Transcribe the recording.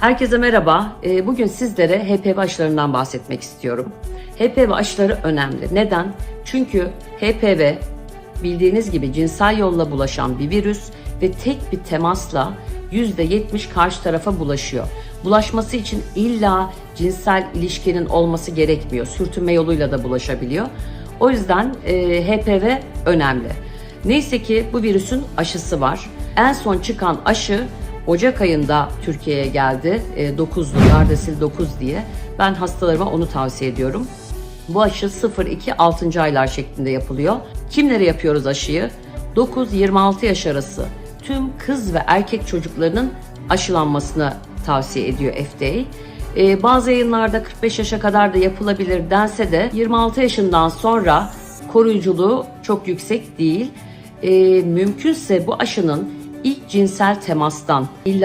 Herkese merhaba. Ee, Bugün sizlere HPV aşılarından bahsetmek istiyorum. HPV aşıları önemli. Neden? Çünkü HPV bildiğiniz gibi cinsel yolla bulaşan bir virüs ve tek bir temasla %70 karşı tarafa bulaşıyor. Bulaşması için illa cinsel ilişkinin olması gerekmiyor. Sürtünme yoluyla da bulaşabiliyor. O yüzden e, HPV önemli. Neyse ki bu virüsün aşısı var. En son çıkan aşı Ocak ayında Türkiye'ye geldi. E, 9'lu Gardasil 9 diye. Ben hastalarıma onu tavsiye ediyorum. Bu aşı 0-2-6. aylar şeklinde yapılıyor. Kimlere yapıyoruz aşıyı? 9-26 yaş arası tüm kız ve erkek çocuklarının aşılanmasını tavsiye ediyor FDA. Ee, bazı yayınlarda 45 yaşa kadar da yapılabilir dense de 26 yaşından sonra koruyuculuğu çok yüksek değil. Ee, mümkünse bu aşının ilk cinsel temastan illa